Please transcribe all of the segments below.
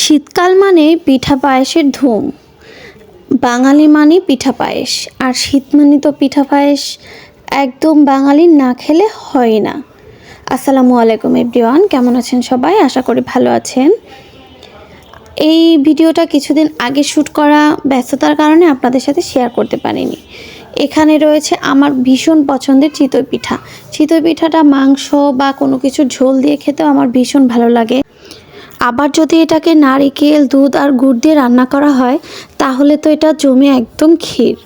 শীতকাল মানে পিঠা পায়েসের ধুম। বাঙালি মানে পিঠা পায়েস, আর শীত মানে তো পিঠা পায়েস। একদম বাঙালি না খেলে হয় না। আসসালামু আলাইকুম এভরিওয়ান, কেমন আছেন সবাই? আশা করি ভালো আছেন। এই ভিডিওটা কিছুদিন আগে শ্যুট করা ব্যস্ততার কারণে আপনাদের সাথে শেয়ার করতে পারিনি। এখানে রয়েছে আমার ভীষণ পছন্দের চিতই পিঠা। চিতই পিঠাটা মাংস বা কোনো কিছু ঝোল দিয়ে খেতেও আমার ভীষণ ভালো লাগে। আবার যদি এটাকে নারিকেল, দুধ আর গুড় দিয়ে রান্না করা হয়, তাহলে তো এটা জমে একদম ক্ষীর।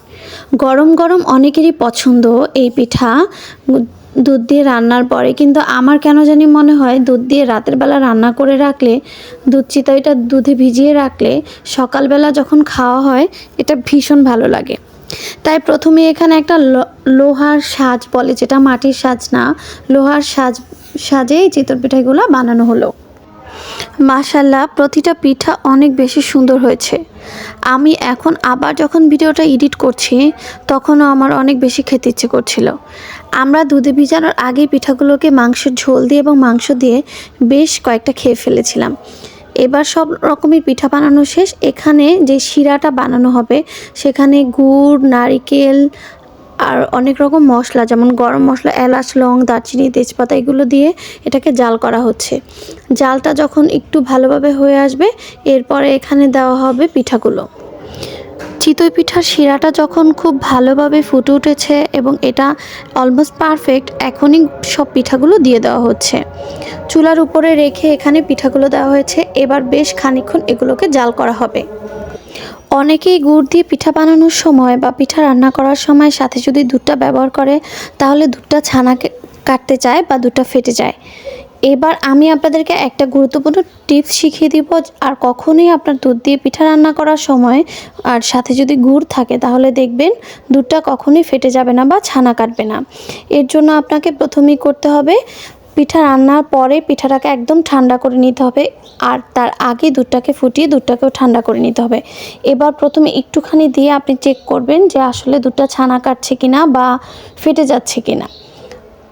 গরম গরম অনেকেরই পছন্দ এই পিঠা। দুধ দিয়ে রান্নার পরে কিন্তু আমার কেন জানি মনে হয় দুধ দিয়ে রাতের বেলা রান্না করে রাখলে, দুধ চিতইটা দুধে ভিজিয়ে রাখলে সকালবেলা যখন খাওয়া হয়, এটা ভীষণ ভালো লাগে। তাই প্রথমে এখানে একটা লোহার সাজ বলে, যেটা মাটির সাজ না, লোহার সাজ সাজেই চিতর পিঠাগুলো বানানো হলো। মাশাল্লাহ, প্রতিটা পিঠা অনেক বেশি সুন্দর হয়েছে। আমি এখন আবার যখন ভিডিওটা এডিট করছি, তখনও আমার অনেক বেশি খেতে ইচ্ছে করছিল। আমরা দুধে ভিজানোর আগে পিঠাগুলোকে মাংসের ঝোল দিয়ে এবং মাংস দিয়ে বেশ কয়েকটা খেয়ে ফেলেছিলাম। এবার সব রকমের পিঠা বানানো শেষ। এখানে যে শিরাটা বানানো হবে, সেখানে গুড়, নারিকেল আর অনেক রকম মশলা, যেমন গরম মশলা, এলাচ, লং, দারচিনি, তেজপাতা, এগুলো দিয়ে এটাকে জাল করা হচ্ছে। জালটা যখন একটু ভালোভাবে হয়ে আসবে, এরপরে এখানে দেওয়া হবে পিঠাগুলো। চিতই পিঠার শিরাটা যখন খুব ভালোভাবে ফুটে উঠেছে এবং এটা অলমোস্ট পারফেক্ট এখনই সব পিঠাগুলো দিয়ে দেওয়া হচ্ছে। চুলার উপরে রেখে এখানে পিঠাগুলো দেওয়া হয়েছে। এবার বেশ খানিকক্ষণ এগুলোকে জাল করা হবে। অনেকেই গুড় দিয়ে পিঠা বানানোর সময় বা পিঠা রান্না করার সময় সাথে যদি দুধটা ব্যবহার করে, তাহলে দুধটা ছানা কাটতে চায় বা দুধটা ফেটে যায়। এবার আমি আপনাদেরকে একটা গুরুত্বপূর্ণ টিপস শিখিয়ে দিব আর কখনোই আপনার দুধ দিয়ে পিঠা রান্না করার সময় আর সাথে যদি গুড় থাকে, তাহলে দেখবেন দুধটা কখনোই ফেটে যাবে না বা ছানা কাটবে না। এর জন্য আপনাকে প্রথমেই করতে হবে পিঠা রান্নার পরে পিঠাটাকে একদম ঠান্ডা করে নিতে হবে আর তার আগে দুধটাকে ফুটিয়ে দুধটাকেও ঠান্ডা করে নিতে হবে। এবার প্রথমে একটুখানি দিয়ে আপনি চেক করবেন যে আসলে দুধটা ছানা কাটছে কিনা বা ফেটে যাচ্ছে কিনা।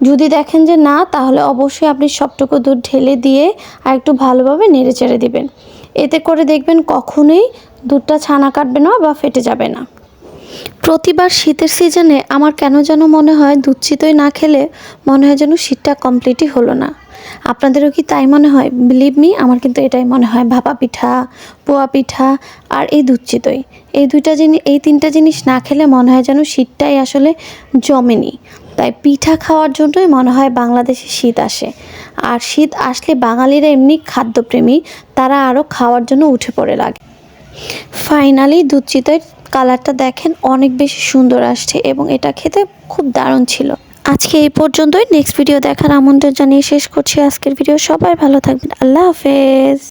যদি দেখেন যে না, তাহলে অবশ্যই আপনি সবটুকু দুধ ঢেলে দিয়ে আর একটু ভালোভাবে নেড়ে চেড়ে দিবেন। এতে করে দেখবেন কখনোই দুধটা ছানা কাটবে না বা ফেটে যাবে না। প্রতিবার শীতের সিজনে আমার কেন যেন মনে হয় দুধ চিতই না খেলে মনে হয় যেন শীতটা কমপ্লিটই হলো না। আপনাদেরও কি তাই মনে হয়? বিলিভ মি আমার কিন্তু এটাই মনে হয়। ভাপা পিঠা, পোয়া পিঠা আর এই দুধ চিতই এই দুইটা জিনিস এই তিনটা জিনিস না খেলে মনে হয় যেন শীতটাই আসলে জমেনি। তাই পিঠা খাওয়ার জন্যই মনে হয় বাংলাদেশে শীত আসে। আর শীত আসলে বাঙালিরা এমনি খাদ্যপ্রেমী, তারা আরও খাওয়ার জন্য উঠে পড়ে লাগে। ফাইনালি চিতই কালারটা দেখেন অনেক বেশি সুন্দর আসছে এবং এটা খেতে খুব দারুণ ছিল। আজকে এই পর্যন্তই। নেক্সট ভিডিও দেখার আমন্ত্রণ জানিয়ে শেষ করছি। আজকের ভিডিও সবাই ভালো থাকবেন। আল্লাহ হাফেজ।